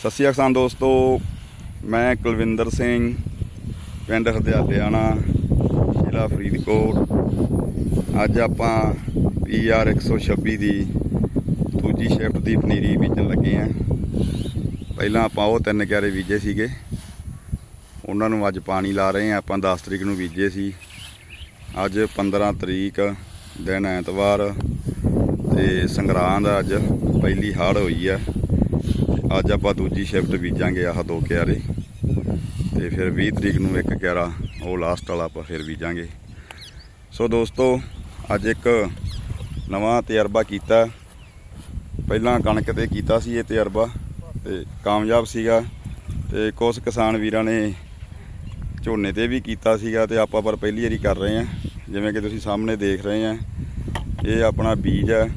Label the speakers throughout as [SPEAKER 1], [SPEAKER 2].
[SPEAKER 1] ਸਤਿ ਸ਼੍ਰੀ ਅਕਾਲ ਦੋਸਤੋ, ਮੈਂ ਕੁਲਵਿੰਦਰ ਸਿੰਘ, ਪਿੰਡ ਹਰਦਿਆਲਿਆਣਾ, ਜ਼ਿਲ੍ਹਾ ਫਰੀਦਕੋਟ। ਅੱਜ ਆਪਾਂ ਪੀਆਰ 126 ਦੀ ਦੂਜੀ ਸ਼ਿਫਟ ਦੀ ਪਨੀਰੀ ਬੀਜਣ ਲੱਗੇ ਆਂ। ਪਹਿਲਾਂ ਆਪਾਂ ਉਹ ਤਿੰਨ ਕਿਆਰੇ ਬੀਜੇ ਸੀਗੇ। ਉਹਨਾਂ ਨੂੰ ਅੱਜ ਪਾਣੀ ਲਾ ਰਹੇ ਆਂ, ਆਪਾਂ 10 ਤਰੀਕ ਨੂੰ ਬੀਜੇ ਸੀ। ਅੱਜ 15 ਤਰੀਕ, ਦਿਨ ਐਤਵਾਰ ਤੇ ਸੰਗਰਾਂਦ ਆ ਅੱਜ, ਪਹਿਲੀ ਹਾੜ ਹੋਈ ਆ। ਅੱਜ ਆਪਾਂ ਦੂਜੀ ਸ਼ਿਫਟ ਬੀਜਾਂਗੇ ਆਹ ਦੋ ਕਿਆਰੇ। ਤੇ ਫਿਰ 20 ਤਰੀਕ ਨੂੰ ਇੱਕ ਕਿਆਰਾ, ਉਹ ਲਾਸਟ ਵਾਲਾ ਆਪਾਂ ਫਿਰ ਬੀਜਾਂਗੇ। ਸੋ ਦੋਸਤੋ, ਅੱਜ ਇੱਕ ਨਵਾਂ ਤਜਰਬਾ ਕੀਤਾ। ਪਹਿਲਾਂ ਕਣਕ ਤੇ ਕੀਤਾ ਸੀ ਇਹ ਤਜਰਬਾ, ਤੇ ਕਾਮਯਾਬ ਸੀਗਾ। ਤੇ ਕੁਝ ਕਿਸਾਨ ਵੀਰਾਂ ਨੇ ਝੋਨੇ ਤੇ ਵੀ ਕੀਤਾ ਸੀਗਾ, ਤੇ ਆਪਾਂ ਪਰ ਪਹਿਲੀ ਵਾਰੀ ਕਰ ਰਹੇ ਹਾਂ। ਜਿਵੇਂ ਕਿ ਤੁਸੀਂ ਸਾਹਮਣੇ ਦੇਖ ਰਹੇ ਆ ਇਹ ਆਪਣਾ ਬੀਜ ਹੈ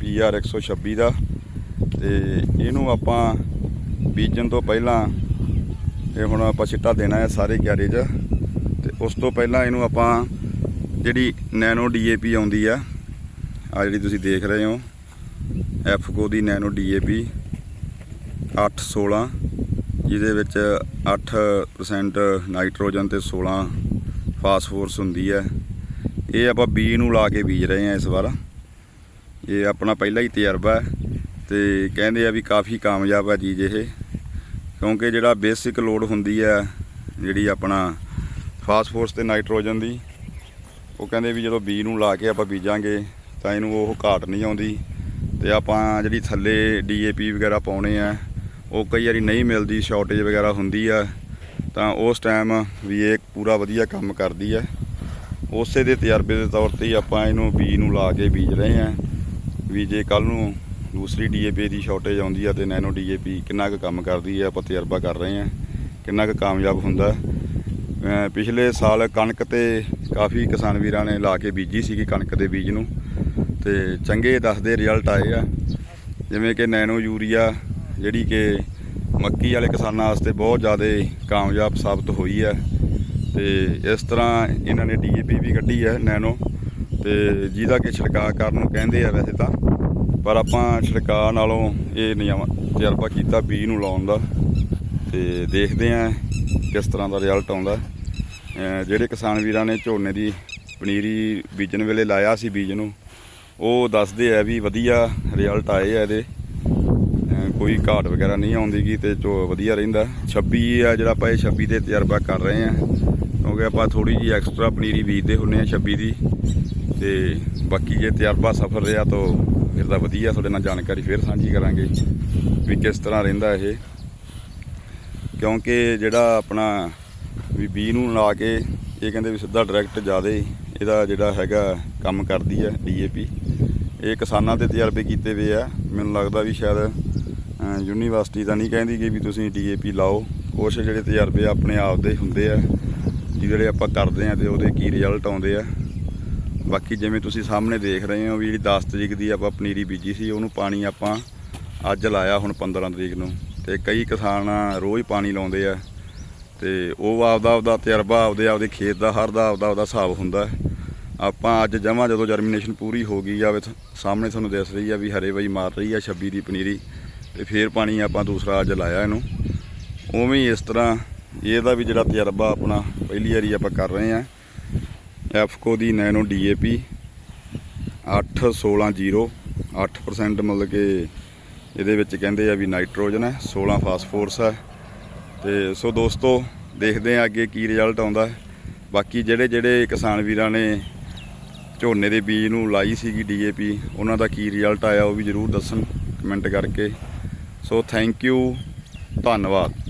[SPEAKER 1] ਪੀਆਰ 126 ਦਾ। ਤੇ ਇਹਨੂੰ ਆਪਾਂ ਬੀਜਣ ਤੋਂ ਪਹਿਲਾਂ ਇਹ ਹੁਣ ਆਪਾਂ ਛਿੱਟਾ ਦੇਣਾ ਹੈ ਸਾਰੇ ਕਿਆਰੇ 'ਚ। ਤੇ ਉਸ ਤੋਂ ਪਹਿਲਾਂ ਇਹਨੂੰ ਆਪਾਂ ਜਿਹੜੀ ਨੈਨੋ ਡੀਏਪੀ ਆਉਂਦੀ ਆ ਆ ਜਿਹੜੀ ਤੁਸੀਂ ਦੇਖ ਰਹੇ ਹੋ ਐਫਕੋ ਦੀ ਨੈਨੋ ਡੀਏਪੀ 816 ਜਿਹਦੇ ਵਿੱਚ 8% ਨਾਈਟ੍ਰੋਜਨ ਤੇ 16 ਫਾਸਫੋਰਸ ਹੁੰਦੀ ਹੈ। ਇਹ ਆਪਾਂ ਬੀ ਨੂੰ ਲਾ ਕੇ ਬੀਜ ਰਹੇ ਹਾਂ ਇਸ ਵਾਰ। ਇਹ ਆਪਣਾ ਪਹਿਲਾ ਹੀ ਤਜਰਬਾ ਹੈ। ਤੇ ਕਹਿੰਦੇ ਆ ਵੀ ਕਾਫੀ ਕਾਮਯਾਬ ਹੈ ਚੀਜ਼ ਇਹ, ਕਿਉਂਕਿ ਜਿਹੜਾ ਬੇਸਿਕ ਲੋਡ ਹੁੰਦੀ ਹੈ ਜਿਹੜੀ ਆਪਣਾ ਫਾਸਫੋਰਸ ਤੇ ਨਾਈਟ੍ਰੋਜਨ ਦੀ, ਉਹ ਕਹਿੰਦੇ ਵੀ ਜਦੋਂ ਬੀ ਨੂੰ ਲਾ ਕੇ ਆਪਾਂ ਬੀਜਾਂਗੇ ਤਾਂ ਇਹਨੂੰ ਉਹ ਘਾਟ ਨਹੀਂ ਆਉਂਦੀ ਤੇ ਆਪਾਂ ਜਿਹੜੀ ਥੱਲੇ ਡੀਏਪੀ ਵਗੈਰਾ ਪਾਉਣੇ ਆ, ਉਹ ਕਈ ਵਾਰੀ ਨਹੀਂ ਮਿਲਦੀ ਸ਼ਾਰਟੇਜ ਵਗੈਰਾ ਹੁੰਦੀ ਆ, ਤਾਂ ਉਸ ਟਾਈਮ ਵੀ ਇਹ ਪੂਰਾ ਵਧੀਆ ਕੰਮ ਕਰਦੀ ਹੈ ਉਸੇ ਦੇ ਤਜਰਬੇ ਦੇ ਤੌਰ ਤੇ ਹੀ ਆਪਾਂ ਇਹਨੂੰ ਬੀ ਨੂੰ ਲਾ ਕੇ ਬੀਜ ਰਹੇ ਹਾਂ ਵੀ ਜੇ ਕੱਲ ਨੂੰ ਦੂਸਰੀ ਡੀਏਪੀ ਦੀ ਸ਼ਾਰਟੇਜ ਆਉਂਦੀ ਆ ਤੇ ਨੈਨੋ ਡੀਏਪੀ ਕਿੰਨਾ ਕੁ ਕੰਮ ਕਰਦੀ ਹੈ ਆਪਾਂ ਤਜਰਬਾ ਕਰ ਰਹੇ ਹਾਂ ਕਿੰਨਾ ਕੁ ਕਾਮਯਾਬ ਹੁੰਦਾ। ਪਿਛਲੇ ਸਾਲ ਕਣਕ ਤੇ ਕਾਫੀ ਕਿਸਾਨ ਵੀਰਾਂ ਨੇ ਲਾ ਕੇ ਬੀਜੀ ਸੀਗੀ ਕਣਕ ਦੇ ਬੀਜ ਨੂੰ। ਤੇ ਚੰਗੇ ਦੱਸਦੇ ਰਿਜ਼ਲਟ ਆਏ ਆ। ਜਿਵੇਂ ਕਿ ਨੈਨੋ ਯੂਰੀਆ, ਜਿਹੜੀ ਕਿ ਮੱਕੀ ਵਾਲੇ ਕਿਸਾਨਾਂ ਵਾਸਤੇ ਬਹੁਤ ਜ਼ਿਆਦਾ ਕਾਮਯਾਬ ਸਾਬਤ ਹੋਈ ਹੈ ਤੇ ਇਸ ਤਰ੍ਹਾਂ ਇਹਨਾਂ ਨੇ ਡੀਏਪੀ ਵੀ ਕੱਢੀ ਹੈ ਨੈਨੋ। ਤੇ ਜਿਹਦਾ ਕਿ ਛਿੜਕਾਅ ਕਰਨ ਨੂੰ ਕਹਿੰਦੇ ਆ ਵੈਸੇ ਤਾਂ। ਪਰ ਆਪਾਂ ਛਿੜਕਾਅ ਨਾਲੋਂ ਇਹ ਨਿਯਮ ਤਜਰਬਾ ਕੀਤਾ ਬੀ ਨੂੰ ਲਾਉਣ ਦਾ ਤੇ ਦੇਖਦੇ ਆਂ ਕਿਸ ਤਰ੍ਹਾਂ ਦਾ ਰਿਜ਼ਲਟ ਆਉਂਦਾ। ਜਿਹੜੇ ਕਿਸਾਨ ਵੀਰਾਂ ਨੇ ਝੋਨੇ ਦੀ ਪਨੀਰੀ ਬੀਜਣ ਵੇਲੇ ਲਾਇਆ ਸੀ ਬੀਜ ਨੂੰ, ਉਹ ਦੱਸਦੇ ਆ ਵੀ ਵਧੀਆ ਰਿਜ਼ਲਟ ਆਏ ਆ ਇਹਦੇ। ਕੋਈ ਘਾਟ ਵਗੈਰਾ ਨਹੀਂ ਆਉਂਦੀਗੀ ਤੇ ਜੋ ਵਧੀਆ ਰਹਿੰਦਾ। 26 ਆ ਜਿਹੜਾ ਆਪਾਂ ਇਹ 26 ਦੇ ਤਜਰਬਾ ਕਰ ਰਹੇ ਆ ਕਿਉਂਕਿ ਆਪਾਂ ਥੋੜੀ ਜੀ ਐਕਸਟਰਾ ਪਨੀਰੀ ਬੀਜਦੇ ਹੁੰਨੇ ਆ 26 ਦੀ। ਤੇ ਬਾਕੀ ਜੇ ਤਜਰਬਾ ਸਫਲ ਰਿਹਾ ਤਾਂ ਫਿਰ ਵਧੀਆ, ਤੁਹਾਡੇ ਨਾਲ ਜਾਣਕਾਰੀ ਫਿਰ ਸਾਂਝੀ ਕਰਾਂਗੇ ਵੀ ਕਿਸ ਤਰ੍ਹਾਂ ਰਹਿੰਦਾ ਇਹ। ਕਿਉਂਕਿ ਜਿਹੜਾ ਆਪਣਾ ਵੀ ਬੀ ਨੂੰ ਲਾ ਕੇ ਇਹ ਕਹਿੰਦੇ ਵੀ ਸਿੱਧਾ ਡਾਇਰੈਕਟ ਜਿਆਦੇ ਇਹਦਾ ਜਿਹੜਾ ਹੈਗਾ ਕੰਮ ਕਰਦੀ ਹੈ ਡੀਏਪੀ ਇਹ ਕਿਸਾਨਾਂ ਦੇ ਤਜਰਬੇ ਕੀਤੇ ਹੋਏ ਆ। ਮੈਨੂੰ ਲੱਗਦਾ ਵੀ ਸ਼ਾਇਦ ਯੂਨੀਵਰਸਿਟੀ ਤਾਂ ਨਹੀਂ ਕਹਿੰਦੀ ਕਿ ਵੀ ਤੁਸੀਂ ਡੀਏਪੀ ਲਾਓ। ਕੁਛ ਜਿਹੜੇ ਤਜਰਬੇ ਆਪਣੇ ਆਪ ਦੇ ਹੁੰਦੇ ਆ ਜਿਹੜੇ ਆਪਾਂ ਕਰਦੇ ਆ ਤੇ ਉਹਦੇ ਕੀ ਰਿਜ਼ਲਟ ਆਉਂਦੇ ਆ। ਬਾਕੀ ਜਿਵੇਂ ਤੁਸੀਂ ਸਾਹਮਣੇ ਦੇਖ ਰਹੇ ਹੋ ਵੀ ਜਿਹੜੀ 10 ਤਰੀਕ ਦੀ ਆਪਾਂ ਪਨੀਰੀ ਬੀਜੀ ਸੀ, ਉਹਨੂੰ ਪਾਣੀ ਆਪਾਂ ਅੱਜ ਲਾਇਆ ਹੁਣ 15 ਤਰੀਕ ਨੂੰ ਤੇ ਕਈ ਕਿਸਾਨ ਰੋਜ਼ ਪਾਣੀ ਲਾਉਂਦੇ ਆ ਤੇ ਉਹ ਆਪਦਾ ਆਪਦਾ ਤਜਰਬਾ ਆਪਦੇ ਆਪਦੇ ਖੇਤ ਦਾ, ਹਰ ਦਾ ਆਪਦਾ ਆਪਦਾ ਹਿਸਾਬ ਹੁੰਦਾ। ਆਪਾਂ ਅੱਜ ਜਮਾ ਜਦੋਂ ਜਰਮੀਨੇਸ਼ਨ ਪੂਰੀ ਹੋ ਗਈ ਆ ਸਾਹਮਣੇ ਤੁਹਾਨੂੰ ਦਿਸ ਰਹੀ ਆ ਵੀ ਹਰੇ ਵਈ ਮਾਰ ਰਹੀ ਆ 26 ਦੀ ਪਨੀਰੀ ਤੇ ਫੇਰ ਪਾਣੀ ਆਪਾਂ ਦੂਸਰਾ ਅੱਜ ਲਾਇਆ ਇਹਨੂੰ। ਉਵੇਂ ਹੀ ਇਸ ਤਰ੍ਹਾਂ ਇਹਦਾ ਵੀ ਜਿਹੜਾ ਤਜਰਬਾ ਆਪਣਾ, ਪਹਿਲੀ ਵਾਰੀ ਆਪਾਂ ਕਰ ਰਹੇ ਆ। ਐਫਕੋ ਦੀ ਨੈਨੋ ਡੀਏਪੀ 8160 8% ਮਤਲਬ ਕਿ ਇਹਦੇ ਵਿੱਚ ਕਹਿੰਦੇ ਆ ਵੀ ਨਾਈਟ੍ਰੋਜਨ ਹੈ 16 ਫਾਸਫੋਰਸ ਹੈ। ਤੇ ਸੋ ਦੋਸਤੋ, ਦੇਖਦੇ ਆ ਅੱਗੇ ਕੀ ਰਿਜ਼ਲਟ ਆਉਂਦਾ ਹੈ। ਬਾਕੀ ਜਿਹੜੇ ਜਿਹੜੇ ਕਿਸਾਨ ਵੀਰਾਂ ਨੇ ਝੋਨੇ ਦੇ ਬੀਜ ਨੂੰ ਲਾਈ ਸੀਗੀ ਡੀਏਪੀ, ਉਹਨਾਂ ਦਾ ਕੀ ਰਿਜ਼ਲਟ ਆਇਆ ਉਹ ਵੀ ਜਰੂਰ ਦੱਸਣ ਕਮੈਂਟ ਕਰਕੇ। ਸੋ ਥੈਂਕ ਯੂ ਧੰਨਵਾਦ।